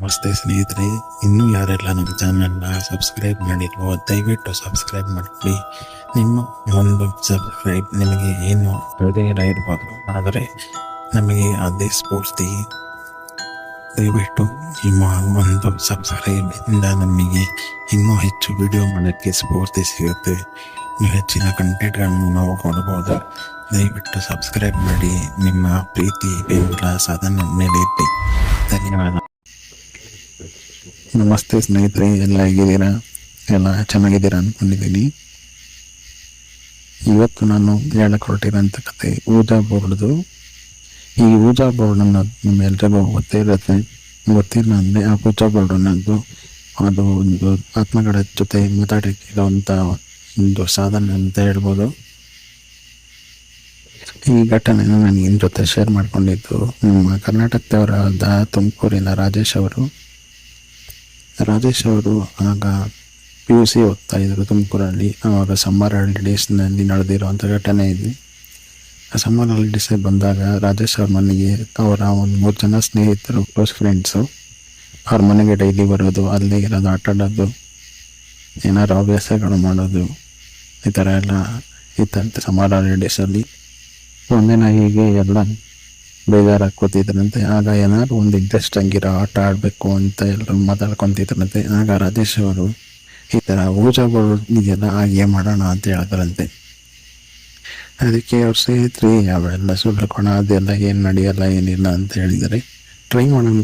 ನಮಸ್ತೆ ಸ್ನೇಹಿತರೆ, ಇನ್ನೂ ಯಾರೆಲ್ಲ ನಮ್ಮ ಚಾನಲ್ನ ಸಬ್ಸ್ಕ್ರೈಬ್ ಮಾಡಿಲ್ವೋ, ದಯವಿಟ್ಟು ಸಬ್ಸ್ಕ್ರೈಬ್ ಮಾಡಿ ನಿಮ್ಮ ಒಂದು ಸಬ್ಸ್ಕ್ರೈಬ್ ನಿಮಗೆ ಏನು ಹೃದಯ ಇರ್ಬೋದು ಆದರೆ ನಮಗೆ ಅದೇ ಸ್ಫೂರ್ತಿ. ದಯವಿಟ್ಟು ನಿಮ್ಮ ಒಂದು ಸಬ್ಸ್ಕ್ರೈಬ್ ಇಂದ ನಮಗೆ ಇನ್ನೂ ಹೆಚ್ಚು ವಿಡಿಯೋ ಮಾಡೋಕ್ಕೆ ಸ್ಫೂರ್ತಿ ಸಿಗುತ್ತೆ. ಇನ್ನೂ ಹೆಚ್ಚಿನ ಕಂಟೆಂಟ್ಗಳನ್ನು ನಾವು ಕೊಡ್ಬೋದು ದಯವಿಟ್ಟು ಸಬ್ಸ್ಕ್ರೈಬ್ ಮಾಡಿ, ನಿಮ್ಮ ಪ್ರೀತಿ ಬೆಂಬಲ ಸಾಧನ ಮೇಲೆ ಧನ್ಯವಾದ. ನಮಸ್ತೆ ಸ್ನೇಹಿತರೆ, ಎಲ್ಲ ಹೇಗಿದ್ದೀರಾ? ಎಲ್ಲ ಚೆನ್ನಾಗಿದ್ದೀರಾ ಅಂದ್ಕೊಂಡಿದ್ದೀನಿ ಇವತ್ತು ನಾನು ಹೇಳಕ್ಕೆ ಹೊರಟಿರೋಂಥ ಕತೆ ಊಜಾ ಬೋರ್ಡ್ದು ಈ ಊಜಾ ಬೋರ್ಡ್ ಅನ್ನೋದು ನಿಮ್ಮೆಲ್ರಿಗೂ ಗೊತ್ತೇ ಇರುತ್ತೆ ಗೊತ್ತಿಲ್ಲ ಅಂದರೆ ಆ ಊಜಾ ಬೋರ್ಡ್ ಅನ್ನೋದು ಅದು ಒಂದು ಆತ್ಮಗಳ ಜೊತೆ ಮಾತಾಡಕ್ಕೆ ಒಂದು ಸಾಧನೆ ಅಂತ ಹೇಳ್ಬೋದು. ಈ ಘಟನೆನ ನಾನು ನಿಮ್ಮ ಜೊತೆ ಶೇರ್ ಮಾಡ್ಕೊಂಡಿದ್ದು ನಮ್ಮ ಕರ್ನಾಟಕದವರಾದ ತುಮಕೂರಿನ ರಾಜೇಶ್ ಅವರು. ರಾಜೇಶ್ ಅವರು ಆಗ ಪಿ ಯು ಸಿ ಓದ್ತಾ ಇದ್ದರು ತುಮಕೂರಲ್ಲಿ. ಆವಾಗ ಸಮ್ಮರ್ ಹಾಲಿಡೇಸ್ನಲ್ಲಿ ನಡೆದಿರುವಂಥ ಘಟನೆ ಇದೆ. ಆ ಸಮ್ಮರ್ ಹಾಲಿಡೇಸಲ್ಲಿ ಬಂದಾಗ ರಾಜೇಶ್ ಅವ್ರ ಮನೆಗೆ ಅವರ ಒಂದು ಮೂರು ಜನ ಸ್ನೇಹಿತರು ಕ್ಲೋಸ್ ಫ್ರೆಂಡ್ಸು ಅವ್ರ ಮನೆಗೆ ಡೈಲಿ ಬರೋದು, ಅಲ್ಲಿ ಇರೋದು, ಆಟ ಆಡೋದು ಏನಾರು ಹವ್ಯಾಸಗಳು ಮಾಡೋದು, ಈ ಥರ ಎಲ್ಲ ಇತ್ತಂತೆ ಸಮ್ಮರ್ ಹಾಲಿಡೇಸಲ್ಲಿ ಒಂದಿನ ಹೀಗೆ ಎಲ್ಲ ಬೇಜಾರಾಗಿ ಹಾಕೋತಿದ್ರಂತೆ ಆಗ ಏನಾದ್ರು ಒಂದು ಇಂಟ್ರೆಸ್ಟ್ ಹಂಗಿರೋ ಆಟ ಆಡಬೇಕು ಅಂತ ಎಲ್ಲರೂ ಮಾತಾಡ್ಕೊಂತಿದ್ರಂತೆ. ಆಗ ರಾಜೇಶ್ ಅವರು, ಈ ಥರ ಊಜಗಳು ಇದೆಯಲ್ಲ ಹಾಗೆ ಮಾಡೋಣ ಅಂತ ಹೇಳಿದ್ರಂತೆ. ಅದಕ್ಕೆ ಅವ್ರು ಸ್ನೇಹಿತರೆ, ಅವೆಲ್ಲ ಸುಳ್ಳು ಅದೆಲ್ಲ ಏನು ನಡೆಯಲ್ಲ, ಏನಿಲ್ಲ ಅಂತ ಹೇಳಿದರೆ ಟ್ರೈ ಮಾಡೋಣ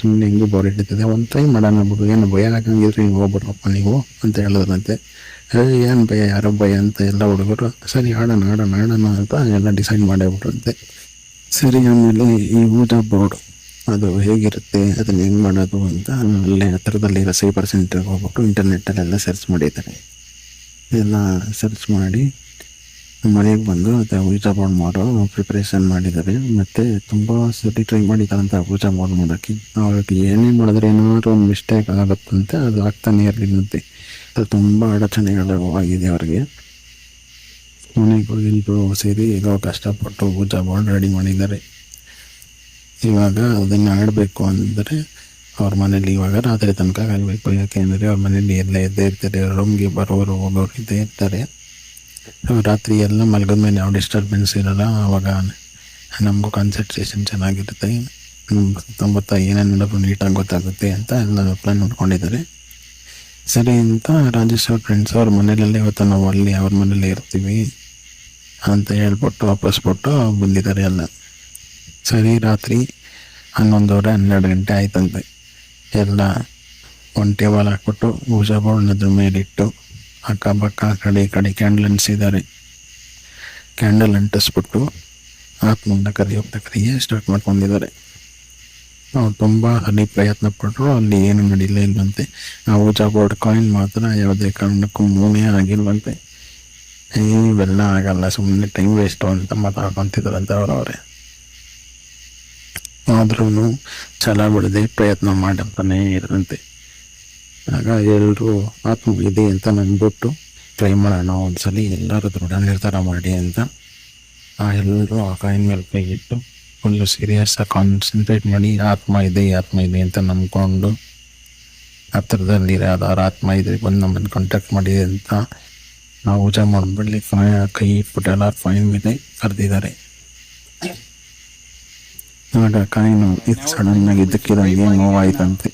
ಸುಮ್ಮನೆ ಹೆಂಗೂ ಬೋರ್ ಇಟ್ಟಿದ್ದೆ ಒಂದು ಟ್ರೈ ಮಾಡೋಣ ಬಿಡು. ಏನು ಭಯ ಆಗಂಗಿದ್ರೆ ನೀವು ಹೋಗ್ಬಿಡ್ರಪ್ಪ ನೀವು, ಅಂತ ಹೇಳಿದ್ರಂತೆ. ಏನು ಭಯ? ಯಾರೋ ಭಯ? ಅಂತ ಎಲ್ಲ ಹುಡುಗರು, ಸರಿ, ಆಡೋಣ ಆಡೋಣ ಆಡೋಣ ಅಂತ ಎಲ್ಲ ಡಿಸೈಡ್ ಮಾಡೇಬಿಟ್ರಂತೆ. ಸರಿ ಆಮೇಲೆ ಈ ಊಟ ಬೋರ್ಡ್ ಅದು ಹೇಗಿರುತ್ತೆ, ಅದನ್ನ ಹೆಂಗೆ ಮಾಡೋದು ಅಂತ ಅಲ್ಲೇ ಹತ್ರದಲ್ಲಿರೋ ಸೈಬರ್ ಸೆಂಟರ್ಗೆ ಹೋಗ್ಬಿಟ್ಟು ಇಂಟರ್ನೆಟ್ಟಲ್ಲೆಲ್ಲ ಸರ್ಚ್ ಮಾಡಿದ್ದಾರೆ. ಎಲ್ಲ ಸರ್ಚ್ ಮಾಡಿ ಮನೆಗೆ ಬಂದು ಅದು ಊಟ ಬೋರ್ಡ್ ಮಾಡೋ ಪ್ರಿಪ್ರೇಷನ್ ಮಾಡಿದ್ದಾರೆ. ಮತ್ತು ತುಂಬ ಸರಿ ಟ್ರೈ ಮಾಡಿದ್ದಾರಂತ ಊಟ ಬೋರ್ಡ್ ಮಾಡೋಕ್ಕೆ ಅವ್ರಿಗೆ ಏನೇನು ಮಾಡಿದ್ರೆ ಏನಾದ್ರು ಒಂದು ಮಿಸ್ಟೇಕ್ ಆಗುತ್ತಂತೆ ಅದು ಆಗ್ತಾನೆ ಇರಲಿಲ್ಲಂತೆ ಅದು ತುಂಬ ಅಡಚಣೆಗಳು ಆಗಿದೆ ಅವ್ರಿಗೆ. ಮನೆಗೂ ಎಲ್ಲರೂ ಸೇರಿ ಈಗ ಕಷ್ಟಪಟ್ಟು ಪೂಜಾ ಬೋರ್ಡ್ ರೆಡಿ ಮಾಡಿದ್ದಾರೆ. ಇವಾಗ ಅದನ್ನು ಆಡಬೇಕು ಅಂದರೆ ಅವ್ರ ಮನೇಲಿ ಇವಾಗ ರಾತ್ರಿ ತನಕ ಕಾಯಬೇಕು ಯಾಕೆಂದರೆ ಅವ್ರ ಮನೇಲಿ ಎಲ್ಲ ಇದ್ದೇ ಇರ್ತಾರೆ ರೂಮ್ಗೆ ಬರೋರು, ಹೋಗೋರು ಇದ್ದೇ ಇರ್ತಾರೆ. ರಾತ್ರಿ ಎಲ್ಲ ಮಲ್ಗದ ಮೇಲೆ ಯಾವ ಡಿಸ್ಟರ್ಬೆನ್ಸ್ ಇರಲ್ಲ ಆವಾಗ ನಮಗೂ ಕಾನ್ಸಂಟ್ರೇಷನ್ ಚೆನ್ನಾಗಿರುತ್ತೆ. ಸುತ್ತಮುತ್ತ ಏನೇನು ನೀಟಾಗಿ ಗೊತ್ತಾಗುತ್ತೆ ಅಂತ ಎಲ್ಲ ಪ್ಲಾನ್ ನೋಡ್ಕೊಂಡಿದ್ದಾರೆ. ಸರಿ ಅಂತ ರಾಜೇಶ್ ಅವ್ರ ಫ್ರೆಂಡ್ಸ್ ಅವ್ರ ಮನೇಲಲ್ಲೇ ಇವತ್ತು ನಾವು ಅಲ್ಲಿ ಅವ್ರ ಮನೇಲೇ ಇರ್ತೀವಿ. ಅಂತ ಹೇಳ್ಬಿಟ್ಟು ವಾಪಸ್ ಬಿಟ್ಟು ಬಂದಿದ್ದಾರೆ ಎಲ್ಲ ಸರಿ, ರಾತ್ರಿ ಹನ್ನೊಂದುವರೆ ಹನ್ನೆರಡು ಗಂಟೆ ಆಯ್ತಂತೆ. ಎಲ್ಲ ಒಂದು ಟೇಬಲ್ ಹಾಕ್ಬಿಟ್ಟು ಪೂಜಾ ಮೇಲಿಟ್ಟು ಅಕ್ಕಪಕ್ಕ ಆ ಕಡೆ ಈ ಕಡೆ ಕ್ಯಾಂಡಲ್ ಅಂಟಿಸಿದ್ದಾರೆ ಕ್ಯಾಂಡಲ್ ಅಂಟಿಸ್ಬಿಟ್ಟು ಆತ್ಮನ್ನ ಕರಿಯೋಗ್ತಾ ಕರಿಯೇ ಸ್ಟಾರ್ಟ್ ಮಾಡ್ಕೊಂಡಿದ್ದಾರೆ. ಅವ್ರು ತುಂಬ ಅಲ್ಲಿ ಪ್ರಯತ್ನ ಪಟ್ಟರು ಅಲ್ಲಿ ಏನು ನಡೀಲೇ ಇಲ್ವಂತೆ ಆ ಊಜಾ ಬೋರ್ಡ್ ಕಾಯಿನ್ ಮಾತ್ರ ಯಾವುದೇ ಕಾರಣಕ್ಕೂ ಮೂನೇ ಆಗಿಲ್ವಂತೆ. ಇವೆಲ್ಲ ಆಗಲ್ಲ ಸುಮ್ಮನೆ ಟೈಮ್ ವೇಸ್ಟು ಅಂತ ಮಾತಾಡ್ಕೊಂತಿದ್ರಂತೆ ಅವ್ರವ್ರೆ ಆದ್ರೂ ಛಲ ಬಿಡದೆ ಪ್ರಯತ್ನ ಮಾಡ್ತಾನೆ ಇರಂತೆ. ಆಗ ಎಲ್ಲರೂ ಆತ್ಮ ಇದೆ ಅಂತ ನಂಬಿಟ್ಟು ಟ್ರೈ ಮಾಡೋಣ ಒಂದ್ಸಲಿ, ಎಲ್ಲರೂ ದೃಢ ನಿರ್ಧಾರ ಮಾಡಿ ಅಂತ ಆ ಎಲ್ಲರೂ ಆ ಕಾಯಿನ್ ಮೇಲೆ ಕೈ ಇಟ್ಟು ಫುಲ್ಲು ಸೀರಿಯಸ್ ಆಗಿ ಕಾನ್ಸಂಟ್ರೇಟ್ ಮಾಡಿ, ಆತ್ಮ ಇದೆ ಆತ್ಮ ಇದೆ ಅಂತ ನಂಬ್ಕೊಂಡು ಹತ್ರದಲ್ಲಿ ಯಾವ್ದಾರು ಆತ್ಮ ಇದೆ ಬಂದು ನಮ್ಮನ್ನು ಕಾಂಟ್ಯಾಕ್ಟ್ ಮಾಡಿ ಅಂತ ನಾವು ಊಟ ಮಾಡ್ಬಿಡ್ಲಿ ಕೈ ಇಟ್ಬಿಟ್ಟು ಎಲ್ಲ ಫೈನ್ ಮೇಲೆ ಕರೆದಿದ್ದಾರೆ. ಆಗ ಕಾಯಿನು ಇದು ಸಡನ್ನಾಗಿ ಆಗಿ ಇದ್ದಕ್ಕಿದಂಗೆ ನೋವಾಯ್ತಂತೆ.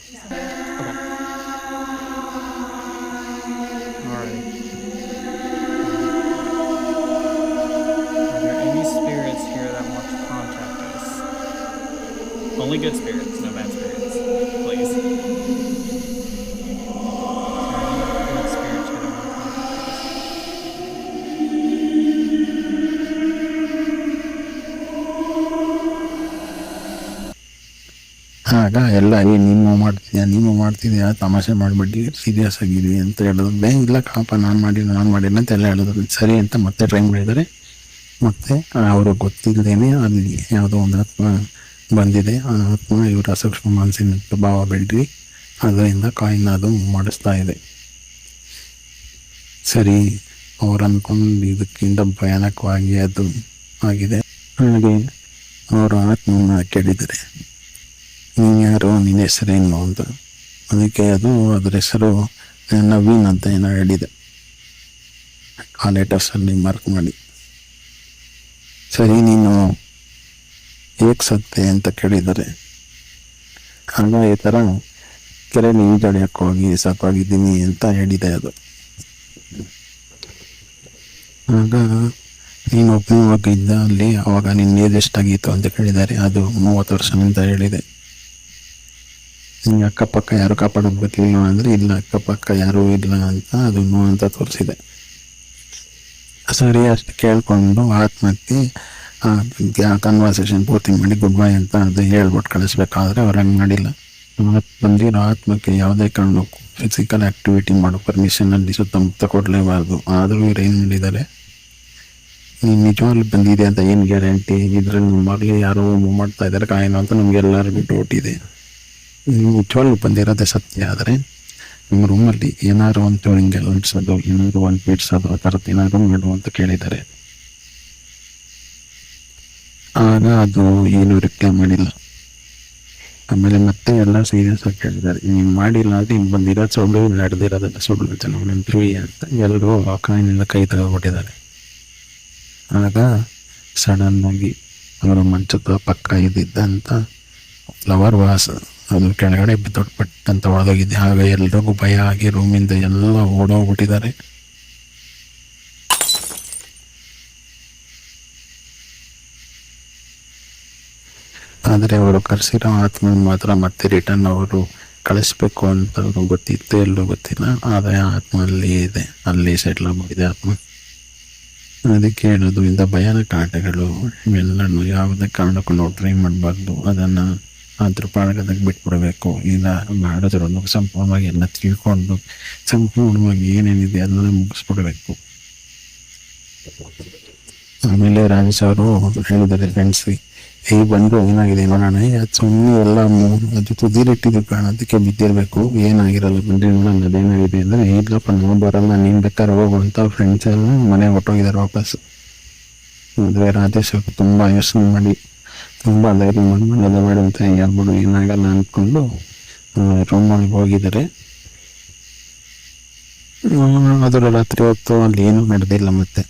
ಆಗ ಎಲ್ಲ, ಏ, ನೀನು ಮಾಡ್ತಿದ್ಯಾ ನೀನು ಮಾಡ್ತಿದ್ಯಾ, ತಮಾಷೆ ಮಾಡಿಬಿಟ್ಟು ಸೀರಿಯಸ್ ಆಗಿದ್ವಿ ಅಂತ ಹೇಳಿದ್ರು. ಬೇ ಇಲ್ಲ ಕಾಪ ನಾನು ಮಾಡಿ ನಾನು ಮಾಡಿಲ್ಲ ಅಂತ ಎಲ್ಲ ಹೇಳಿದ್ರು. ಸರಿ ಅಂತ ಮತ್ತೆ ಟ್ರೈ ಮಾಡಿದ್ದಾರೆ. ಮತ್ತೆ ಅವರು ಗೊತ್ತಿಲ್ಲದೇನೆ ಅಲ್ಲಿ ಯಾವುದೋ ಒಂದು ಆತ್ಮ ಬಂದಿದೆ. ಆ ಆತ್ಮ ಇವರ ಸೂಕ್ಷ್ಮ ಮನಸ್ಸಿನ ಪ್ರಭಾವ ಬೆಳ್ರಿ ಅದರಿಂದ ಕಾಯಿನ್ ಅದು ಮಾಡಿಸ್ತಾ ಇದೆ. ಸರಿ, ಅವ್ರು ಅಂದ್ಕೊಂಡು ಇದಕ್ಕಿಂತ ಭಯಾನಕವಾಗಿ ಅದು ಆಗಿದೆ. ಹಾಗೆ, ಅವರು ಆತ್ಮವನ್ನು ಕೇಳಿದರೆ ಯಾರು ನಿನ್ನ ಹೆಸರೇನು ಅಂತ ಅದಕ್ಕೆ ಅದು ಅದರ ಹೆಸರು ನವೀನ್ ಅಂತ ಏನೋ ಹೇಳಿದೆ. ಆ ಲೆಟರ್ಸಲ್ಲಿ ಮಾರ್ಕ್ ಮಾಡಿ. ಸರಿ, ನೀನು ಹೇಗೆ ಸತ್ತೆ ಅಂತ ಕೇಳಿದರೆ, ಆಗ ಈ ಥರ ಕೆರೆಯಲ್ಲಿ ಈಜಾಡಿಯಕ್ಕೆ ಹೋಗಿ ಸಾಕಾಗಿದ್ದೀನಿ ಅಂತ ಹೇಳಿದೆ ಅದು. ಆಗ ನೀನು ಒಬ್ಬನೇ ಹೋಗಿದ್ದ ಅಲ್ಲಿ ಅವಾಗ ನಿನ್ನ ಏಜ್ ಅಂತ ಕೇಳಿದ್ದಾರೆ ಅದು ಮೂವತ್ತು ವರ್ಷ ಅಂತ ಹೇಳಿದೆ. ನಿಂಗೆ ಅಕ್ಕಪಕ್ಕ ಯಾರು ಕಾಪಾಡೋದು ಬರ್ಲಿಲ್ಲ ಅಂದರೆ, ಇಲ್ಲ, ಅಕ್ಕಪಕ್ಕ ಯಾರೂ ಇಲ್ಲ ಅಂತ ಅದು ನೋ ಅಂತ ತೋರಿಸಿದೆ. ಸರಿ, ಅಷ್ಟು ಕೇಳಿಕೊಂಡು ಆತ್ಮಹತ್ಯೆ ಕನ್ವರ್ಸೇಷನ್ ಪೂರ್ತಿ ಮಾಡಿ ಗುಡ್ ಬೈ ಅಂತ ಅದು ಹೇಳ್ಬಿಟ್ಟು ಕಳಿಸ್ಬೇಕಾದ್ರೆ ಅವ್ರು ಹಂಗೆ ಮಾಡಿಲ್ಲ. ಬಂದಿರೋ ಆತ್ಮಕ್ಕೆ ಯಾವುದೇ ಕಾರಣಕ್ಕೂ ಫಿಸಿಕಲ್ ಆ್ಯಕ್ಟಿವಿಟಿ ಮಾಡೋ ಪರ್ಮಿಷನ್ ಅಲ್ಲಿ ಸುತ್ತಮುತ್ತ ಕೊಡಲೇಬಾರ್ದು. ಆದರೂ ಇವ್ರು ಏನು ಮಾಡಿದ್ದಾರೆ? ನೀನು ನಿಜವಾಗ್ಲೂ ಬಂದಿದೆ ಅಂತ ಏನು ಗ್ಯಾರಂಟಿ ಇದ್ರಲ್ಲಿ ಮಗಳು ಯಾರೋ ಮಾಡ್ತಾ ಇದ್ದಾರೆ ಕಾಯಿನೋ ಅಂತ ನಮಗೆಲ್ಲರಿಗೂ ಡೌಟ್ ಇದೆ. ನಿಜವಾಗ್ಲೂ ಬಂದಿರೋದೇ ಸತ್ಯ, ಆದರೆ ನಿಮ್ಮ ರೂಮಲ್ಲಿ ಏನಾದ್ರು ಒಂದು ಹಿಂಗೆ ಅಲ್ಸೋದು ಏನಾದ್ರು ಒಂದು ಬಿಡ್ಸೋದು ಆ ಥರದ್ದು ಏನಾದ್ರು ಮಾಡು ಅಂತ ಕೇಳಿದ್ದಾರೆ. ಆಗ ಅದು ಏನು ರಿಪ್ಲೈ ಮಾಡಿಲ್ಲ. ಆಮೇಲೆ ಮತ್ತೆ ಎಲ್ಲ ಸೀರಿಯಸ್ ಆಗಿ ಕೇಳಿದ್ದಾರೆ. ನೀವು ಮಾಡಿಲ್ಲ ಅಂದರೆ ಹಿಂಗೆ ಬಂದಿರೋ ಸುಳ್ಳು ನಡೆದಿರೋದೆಲ್ಲ ಸುಳ್ಳು ಅಂತ ನಾವು ಅಂತ ಎಲ್ಲರೂ ಆ ಕಾಯಿನಿಂದ ಕೈ ತೆಗೆದುಬಿಟ್ಟಿದ್ದಾರೆ ಆಗ ಸಡನ್ನಾಗಿ ಅವರ ಮಂಚದ ಪಕ್ಕ ಇದ್ದಿದ್ದಂಥ ಫ್ಲವರ್ ವಾಸ್ ಅದು ಕೆಳಗಡೆ ಬಿದ್ದೊಟ್ಬಿಟ್ಟಂತ ಒಳಗೋಗಿದ್ದೆ ಆಗ ಎಲ್ರಿಗೂ ಭಯ ಆಗಿ ರೂಮಿಂದ ಎಲ್ಲ ಓಡೋಗ್ಬಿಟ್ಟಿದ್ದಾರೆ. ಆದರೆ ಅವರು ಕರೆಸಿರೋ ಆತ್ಮ ಮಾತ್ರ ಮತ್ತೆ ರಿಟರ್ನ್ ಅವರು ಕಳಿಸ್ಬೇಕು ಅಂತ ಗೊತ್ತಿತ್ತು, ಎಲ್ಲೂ ಗೊತ್ತಿಲ್ಲ. ಆದರೆ ಆತ್ಮ ಅಲ್ಲಿ ಇದೆ. ಅಲ್ಲಿ ಸೆಟ್ಲ್ ಆಗಿದೆ ಆತ್ಮ. ಅದಕ್ಕೆ ಹೇಳೋದು, ಇಂಥ ಭಯಾನಕ ಆಟಗಳು ಇವೆಲ್ಲನೂ ಯಾವುದೇ ಕಾರಣಕ್ಕೂ ನಾವು ಟ್ರೈ ಮಾಡಬಾರ್ದು. ಅದನ್ನು ಅದ್ರ ಪಾಡಗದಾಗ ಬಿಟ್ಬಿಡಬೇಕು. ಇಲ್ಲ ಮಾಡಿದ್ರು ಸಂಪೂರ್ಣವಾಗಿ ಎಲ್ಲ ತಿಳ್ಕೊಂಡು, ಸಂಪೂರ್ಣವಾಗಿ ಏನೇನಿದೆ ಅದನ್ನ ಮುಗಿಸ್ಬಿಡ್ಬೇಕು. ಆಮೇಲೆ ರಾಜೇಶ್ ಅವರು ಹೇಳಿದ್ದಾರೆ ಫ್ರೆಂಡ್ಸ್ ಈ ಬಂದು ಏನಾಗಿದೆ ನೋಡೋಣ. ಅದು ಸುಮ್ಮನೆ ಎಲ್ಲ ಅದು ತುದಿಲಿಟ್ಟಿದ್ದು ಕಾಣೋದಕ್ಕೆ ಬಿದ್ದಿರಬೇಕು. ಏನಾಗಿರಲ್ಲ ಬಂದ್ರೆ ನೋಡೋಣ, ಅದೇನಾಗಿದೆ ಅಂದರೆ ಇಲ್ಲಪ್ಪ, ನಾವು ಬರಲ್ಲ, ನೀನು ಬೇಕಾದ್ರೆ ಹೋಗು ಅಂತ ಫ್ರೆಂಡ್ಸ್ ಎಲ್ಲ ಮನೆಗೆ ಹೊಟ್ಟೋಗಿದ್ದಾರೆ ವಾಪಸ್. ಮದುವೆ ರಾಜೇಶ್ ಅವರು ತುಂಬ ಯೋಚನೆ ಮಾಡಿ ತುಂಬ ಧೈರ್ಯ ಮಾಡಿ ಮನೆಯಲ್ಲ ಬೇಡ ಅಂತ ಹೇಳ್ಬಿಡು ಏನಾಗಲ್ಲ ಅಂದ್ಕೊಂಡು ರೂಮ್ ಒಳಗೆ ಹೋಗಿದ್ದಾರೆ. ಅದರ ರಾತ್ರಿ ಹೊತ್ತು ಅಲ್ಲಿ ಏನೂ ನಡೆದಿಲ್ಲ ಮತ್ತೆ.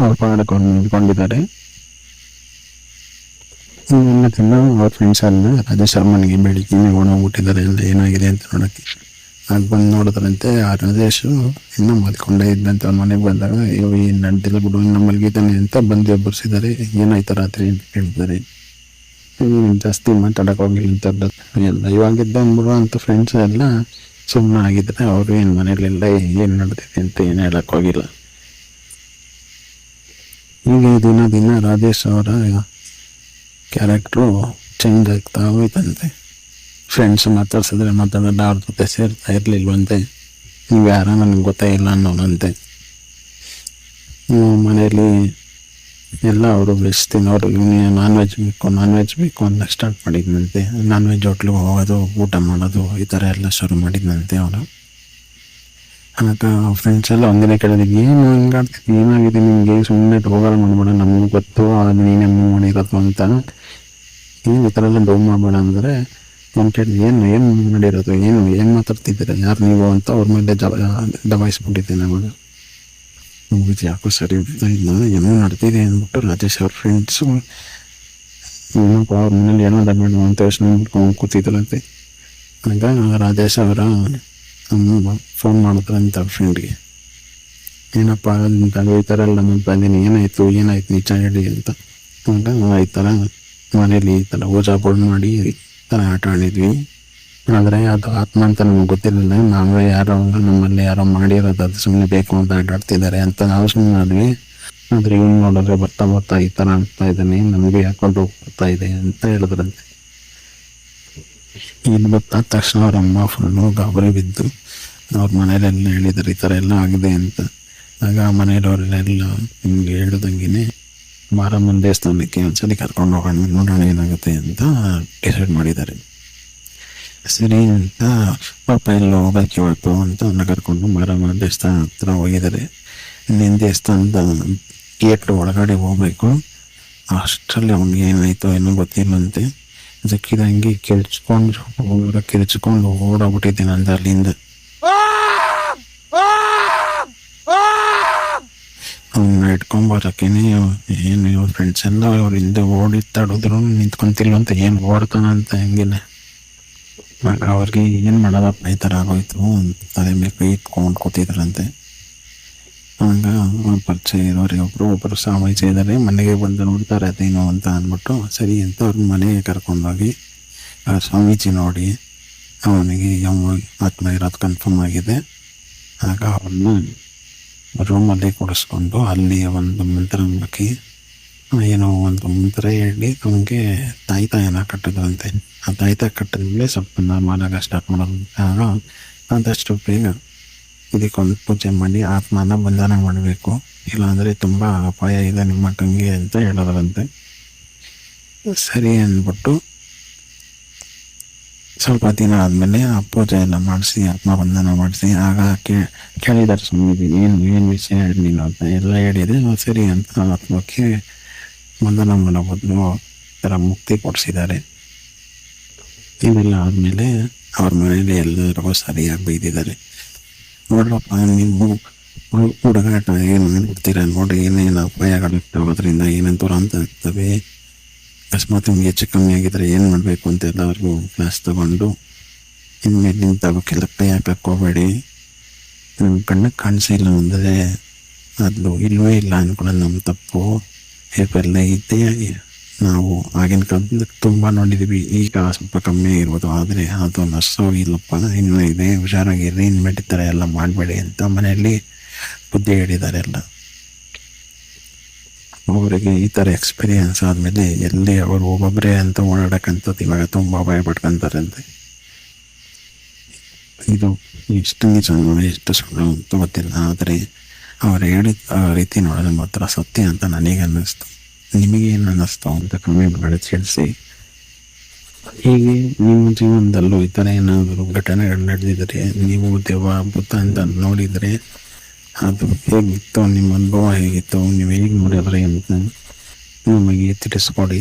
ಅವ್ರು ಪಾಡ್ಕೊಂಡು ನಿಂತ್ಕೊಂಡಿದ್ದಾರೆ. ಇನ್ನು ಅವ್ರ ಫ್ರೆಂಡ್ಸ್ ಅಲ್ಲ ರಾಜೇಶ್ ಶರ್ಮನಿಗೆ ಬೆಳಿಗ್ಗೆ ಓಡೋಗ್ಬಿಟ್ಟಿದ್ದಾರೆ ಎಲ್ಲ ಏನಾಗಿದೆ ಅಂತ ನೋಡೋಕ್ಕೆ. ಆಗ ಬಂದು ನೋಡಿದ್ರಂತೆ, ಆ ರಾಜೇಶು ಇನ್ನೂ ಮಲ್ಕೊಂಡೇ ಇದ್ದಂತೆ ಅವ್ರ ಮನೆಗೆ ಬಂದಾಗ, ಅಯ್ಯೋ, ಏನು ನಡೆದಿಲ್ಲ ಬಿಡು, ಇನ್ನು ಮಲಗಿದ್ದಾನೆ ಅಂತ ಬಂದು ಎಬ್ಬರಿಸಿದ್ದಾರೆ. ಏನಾಯ್ತು ರಾತ್ರಿ ಅಂತ ಕೇಳಿದ್ದಾರೆ ಜಾಸ್ತಿ ಮಾತಾಡಕ್ಕೆ ಹೋಗಿಲ್ಲ ಅಂತ ಎಲ್ಲ ಇವಾಗಿದ್ದ ಅಂದ್ಬಿಡು ಅಂತ ಫ್ರೆಂಡ್ಸ್ ಎಲ್ಲ ಸುಮ್ಮನೆ ಆಗಿದ್ರೆ ಅವರು ಏನು ಮನೇಲೆಲ್ಲ ಏನು ನಡೆದಿದೆ ಅಂತ ಏನು ಹೇಳಕ್ಕೆ ಹೋಗಿಲ್ಲ. ಹೀಗೆ ದಿನ ದಿನ ರಾಜೇಶ್ ಅವರ ಕ್ಯಾರೆಕ್ಟ್ರು ಚೇಂಜ್ ಆಗ್ತಾ ಹೋಯ್ತಂತೆ. ಫ್ರೆಂಡ್ಸ್ ಮಾತಾಡ್ಸಿದ್ರೆ ಮಾತಾಡೋಣ ಅವ್ರ ಜೊತೆ ಸೇರ್ತಾ ಇರಲಿಲ್ವಂತೆ ನೀವು ಯಾರ ನನಗೆ ಗೊತ್ತೇ ಇಲ್ಲ ಅನ್ನೋನಂತೆ. ಮನೆಯಲ್ಲಿ ಎಲ್ಲ ಅವರು ವೆಜ್ ತಿನ್ನೋರು. ಇವನು ನಾನ್ ವೆಜ್ ಬೇಕು ನಾನ್ ವೆಜ್ ಬೇಕು ಅಂತ ಸ್ಟಾರ್ಟ್ ಮಾಡಿದ್ನಂತೆ. ನಾನ್ ವೆಜ್ ಹೋಟ್ಲಿಗೆ ಹೋಗೋದು, ಊಟ ಮಾಡೋದು, ಈ ಥರ ಎಲ್ಲ ಶುರು ಮಾಡಿದ್ನಂತೆ ಅವನು ಆಗ ಫ್ರೆಂಡ್ಸ್ ಎಲ್ಲ ಒಂದಿನ ಕೇಳಿದ್ವಿ, ಏನು ಹಿಂಗಾಡ್ತಿದ್ವಿ ಏನಾಗಿದೆ ನಿಮಗೆ ಸುಮ್ಮನೆ ಹೋಗಲ್ಲ ಮಾಡಬೇಡ ನಮಗೂ ಗೊತ್ತು ಅದು ನೀನೇ ಮಾಡಿರೋದು ಅಂತ. ಏನು ಈ ಥರ ಎಲ್ಲ ಡೌನ್ ಮಾಡಬೇಡ ಅಂದರೆ ನಾನು ಏನು ಏನು ಮಾಡಿರೋದು, ಏನು ಏನು ಮಾತಾಡ್ತಿದ್ದೀರಾ? ಯಾರು ನೀವು ಅಂತ ಅವ್ರ ಮೇಲೆ ಜಬ ದಬಾಯಿಸ್ಬಿಟ್ಟಿದ್ದೆ ನಮಗೆ ಇದು ಯಾಕೋ ಸರಿ ಇಲ್ಲ, ಏನೋ ನಡೆದಿದೆ ಅಂದ್ಬಿಟ್ಟು ರಾಜೇಶ್ ಅವ್ರ ಫ್ರೆಂಡ್ಸು ಏನಪ್ಪ ಅವ್ರ ಮನೇಲಿ ಏನೋ ದಬ್ಬಾಡು ಅಂತ ಯೋಚನೆ ಮಾಡ್ಕೊಂಡು ಕೂತಿದ್ರಂತೆ ಆಗ ರಾಜೇಶ್ ಅವರ ಫೋನ್ ಮಾಡಿದ್ರಂತ ಅವ್ರ ಫ್ರೆಂಡ್ಗೆ ಏನಪ್ಪ ಈ ಥರ ಎಲ್ಲ ಬಂದೀನಿ ಏನಾಯ್ತು ಏನಾಯ್ತು ನಿಜ ಹೇಳಿ ಅಂತ. ಆಗ ಈ ಥರ ಮನೇಲಿ ಈ ಥರ ಓಜಾ ಬೋರ್ಡ್ ಮಾಡಿ ಥರ ಆಟ ಆಡಿದ್ವಿ ಆದರೆ ಅದು ಆತ್ಮ ಅಂತ ನಮ್ಗೆ ಗೊತ್ತಿರಲಿಲ್ಲ. ನಾವೇ ಯಾರೋ ನಮ್ಮಲ್ಲಿ ಯಾರೋ ಮಾಡಿರೋದು, ಅದು ಸುಮ್ಮನೆ ಬೇಕು ಅಂತ ಆಟ ಆಡ್ತಿದ್ದಾರೆ ಅಂತ ನಾವು ಸುಮ್ಮನೆ ಆದ್ವಿ. ಆದರೆ ಇವ್ನು ನೋಡಿದ್ರೆ ಬರ್ತಾ ಬರ್ತಾ ಈ ಥರ ಆಗ್ತಾ ಇದ್ದಾನೆ ನಮಗೆ ಯಾಕೊಂಡು ಬರ್ತಾ ಇದೆ ಅಂತ ಹೇಳಿದ್ರಂತೆ. ಇಲ್ಲಿ ಗೊತ್ತಾದ ತಕ್ಷಣ ಅವ್ರ ಅಮ್ಮ ಫುಲ್ಲು ಗಾಬರಿ ಬಿದ್ದು, ಅವ್ರ ಮನೇಲೆಲ್ಲ ಹೇಳಿದ್ರು, ಈ ಥರ ಎಲ್ಲ ಆಗಿದೆ ಅಂತ. ಆಗ ಆ ಮನೆಯವ್ರೆಲ್ಲ ನಿಮಗೆ ಹೇಳ್ದಂಗೆ ಮಾರಮ್ಮನ ದೇವಸ್ಥಾನಕ್ಕೆ ಒಂದ್ಸಲಿ ಕರ್ಕೊಂಡು ಹೋಗೋಣ, ನೋಡೋಣ ಏನಾಗುತ್ತೆ ಅಂತ ಡಿಸೈಡ್ ಮಾಡಿದ್ದಾರೆ. ಸರಿ ಅಂತ ಪಾಪ ಎಲ್ಲ ಹೋಗೋಕೆ ಇವತ್ತು ಅಂತ ಅವನ್ನ ಕರ್ಕೊಂಡು ಮಾರಮ್ಮನ ದೇವಸ್ಥಾನ ಹತ್ರ ಹೋಗಿದ್ದಾರೆ. ನಿನ್ನ ದೇವಸ್ಥಾನದ ಗೇಟ್ ಒಳಗಡೆ ಹೋಗ್ಬೇಕು. ಅಷ್ಟರಲ್ಲಿ ಅವ್ನಿಗೆ ಏನಾಯ್ತು ಏನೋ ಗೊತ್ತಿಲ್ಲಂತೆ. ಅದಕ್ಕಿದಂಗೆ ಕಿರಿಚ್ಕೊಂಡು ಕಿರಿಚ್ಕೊಂಡು ನಂದು ಅಂತ ಅಲ್ಲಿಂದ. ಅವನ್ನ ಇಟ್ಕೊಂಬರಕ್ಕೇನೆ ಏನು ಇವ್ರ ಫ್ರೆಂಡ್ಸ್ ಎಲ್ಲ ಅವ್ರ ಹಿಂದೆ ಓಡಿ ತಡಿದ್ರು ನಿಂತ್ಕೊಂತಿಲ್ಲ ಅಂತ ಏನು ಓಡ್ತಾನಂತ ಹೆಂಗಿಲ್ಲ ಆಗ ಅವ್ರಿಗೆ ಏನು ಮಾಡೋದಪ್ಪ ಈ ಥರ ಆಗೋಯ್ತು ತಲೆ ಮೇಲೆ ಕೈ ಇಟ್ಕೊಂಡು ಕೂತಿದ್ರಂತೆ. ಹಂಗ ಪರಿಚಯ ಇರೋರು ಒಬ್ಬರು ಒಬ್ಬರು ಸ್ವಾಮೀಜಿ ಇದ್ದಾರೆ ಮನೆಗೆ ಬಂದು ನೋಡ್ತಾರೆ, ಅದೇನು ಅಂತ ಅಂದ್ಬಿಟ್ಟು, ಸರಿ ಅಂತ ಅವ್ರ ಮನೆಗೆ ಕರ್ಕೊಂಡೋಗಿ, ಆ ಸ್ವಾಮೀಜಿ ನೋಡಿ, ಅವನಿಗೆ ಯಾವ ಆತ್ಮ ಇರೋದು ಕನ್ಫರ್ಮ್ ಆಗಿದೆ. ಆಗ ಅವನ್ನ ರೂಮಲ್ಲಿ ಕೂಡಿಸ್ಕೊಂಡು ಅಲ್ಲಿ ಒಂದು ಮಂತ್ರ ಹಾಕಿ ಏನೋ ಒಂದು ಮಂತ್ರ ಹೇಳಿ ಅವನಿಗೆ ತಾಯ್ತಾಯನ ಕಟ್ಟಿದ್ರಂತೆ ಆ ತಾಯ್ತ ಕಟ್ಟಿದ್ಮೇಲೆ ಸ್ವಲ್ಪ ನಾರ್ಮಲಾಗಿ ಸ್ಟಾರ್ಟ್ ಮಾಡೋದು ಆದಷ್ಟು ಬೇಗ ಇದಕ್ಕೊಂದು ಪೂಜೆ ಮಾಡಿ ಆತ್ಮನ ಬಂಧನ ಮಾಡಬೇಕು. ಇಲ್ಲಾಂದರೆ ತುಂಬ ಅಪಾಯ ಇದೆ ನಿಮ್ಮ ತಂಗಿ ಅಂತ ಹೇಳೋದ್ರಂತೆ. ಸರಿ ಅಂದ್ಬಿಟ್ಟು ಸ್ವಲ್ಪ ದಿನ ಆದಮೇಲೆ ಪೂಜೆ ಎಲ್ಲ ಮಾಡಿಸಿ ಆತ್ಮ ಬಂಧನ ಮಾಡಿಸಿ, ಆಗ ಕೇಳಿದ್ದಾರೆ ಸ್ವಾಮೀಜಿ, ಏನು ಏನು ವಿಷಯ ಹೇಳಲಿಲ್ಲ ಅಂತ ಎಲ್ಲ ಹೇಳಿದೆ ಸರಿ ಅಂತ ಆತ್ಮಕ್ಕೆ ಬಂಧನ ಮಾಡಬಹುದು ಬದಲು ಥರ ಮುಕ್ತಿ ಕೊಡಿಸಿದ್ದಾರೆ. ಇದೆಲ್ಲ ಆದಮೇಲೆ ಅವ್ರ ಮನೇಲಿ ಎಲ್ಲರೂ ಸರಿಯಾಗಿ ಬೈದಿದ್ದಾರೆ. ನೋಡ್ರಪ್ಪ, ನೀವು ಹುಡುಗಾಟ ಏನು ಬಿಡ್ತೀರ ನೋಡಿ ಏನೇನು ಅಪಾಯಗಳಿರ್ತವೆ, ಅದರಿಂದ ಏನೇನು ಅಂತ ಆಗ್ತವೆ? ಅಕಸ್ಮಾತ್ ನಿಮ್ಗೆ ಹೆಚ್ಚು ಕಮ್ಮಿ ಆಗಿದ್ರೆ ಏನು ಮಾಡಬೇಕು ಅಂತ ಎಲ್ಲರಿಗೂ ಕ್ಲಾಸ್ ತಗೊಂಡು, ಇನ್ಮೇಲೆ ನಿಂತಾಗಕ್ಕೆಲ್ಲ ಪೇ ಹಾಕಕ್ಕೆ ಹೋಗಬೇಡಿ. ನಿಮ್ಮ ಕಣ್ಣಿಗೆ ಕಾಣಿಸಿಲ್ಲ ಅಂದರೆ ಅದು ಇಲ್ಲವೇ ಇಲ್ಲ ಅಂದ್ಕೊಳ್ಳೋದು ನಮ್ಮ ತಪ್ಪು. ಹೇಗೆಲ್ಲ ಇದ್ದೇ ನಾವು ಆಗಿನ ಕಾಲದಿಂದ ತುಂಬ ನೋಡಿದ್ದೀವಿ ಈಗ ಸ್ವಲ್ಪ ಕಮ್ಮಿ ಇರ್ಬೋದು ಆದರೆ ಅದು ನಷ್ಟೋ ಇಲ್ಲಪ್ಪ. ಇನ್ನೂ ಇದೆ ಹುಷಾರಾಗಿರ್ರಿ ಇನ್ಮೇಲೆ ಈ ಥರ ಎಲ್ಲ ಮಾಡಬೇಡಿ ಅಂತ ಮನೆಯಲ್ಲಿ ಬುದ್ಧಿ ಹೇಳಿದ್ದಾರೆ ಎಲ್ಲ. ಅವರಿಗೆ ಈ ಥರ ಎಕ್ಸ್ಪೀರಿಯೆನ್ಸ್ ಆದಮೇಲೆ ಎಲ್ಲಿ ಅವರು ಒಬ್ಬೊಬ್ಬರೇ ಅಂತ ಓಡಾಡಕ್ಕಂಥದ್ದು ಇವಾಗ ತುಂಬ ಭಯ ಪಡ್ಕೊಂತಾರಂತೆ ಇದು ಎಷ್ಟು ನಿಜ ಎಷ್ಟು ಸುಳ್ಳು ಅಂತ ಗೊತ್ತಿಲ್ಲ, ಆದರೆ ಅವ್ರು ಹೇಳಿದ ರೀತಿ ನೋಡಿದ್ರೆ ಮಾತ್ರ ಸತ್ಯ ಅಂತ ನನಗೆ ಅನ್ನಿಸ್ತು ನಿಮಗೇನು ಅನ್ನಿಸ್ತು ಅಂತ ಕಮೆಂಟ್ಗಳು ತಿಳಿಸಿ. ಹೀಗೆ ನಿಮ್ಮ ಜೀವನದಲ್ಲೂ ಈ ಥರ ಏನಾದರೂ ಘಟನೆಗಳು ನಡೆದಿದ್ರೆ, ನೀವು ದೇವ, ಬುದ್ಧ ಅಂತ ನೋಡಿದರೆ ಅದು ಹೇಗಿತ್ತು ನಿಮ್ಮ ಅನುಭವ ಹೇಗಿತ್ತು? ನೀವು ಹೇಗೆ ನೋಡಿದ್ರೆ ಅಂತ ನಮಗೆ ತಿಳಿಸ್ಕೊಡಿ.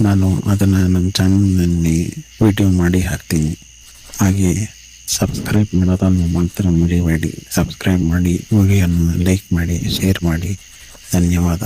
ನಾನು ಅದನ್ನು ನನ್ನ ಚಾನಲ್ನಲ್ಲಿ ವಿಡಿಯೋ ಮಾಡಿ ಹಾಕ್ತೀನಿ. ಹಾಗೆ ಸಬ್ಸ್ಕ್ರೈಬ್ ಮಾಡೋದನ್ನು ಮಾತ್ರ ಮರಿಬೇಡಿ. ಸಬ್ಸ್ಕ್ರೈಬ್ ಮಾಡಿ ವಿಡಿಯೋನ ಲೈಕ್ ಮಾಡಿ ಶೇರ್ ಮಾಡಿ. ಧನ್ಯವಾದ.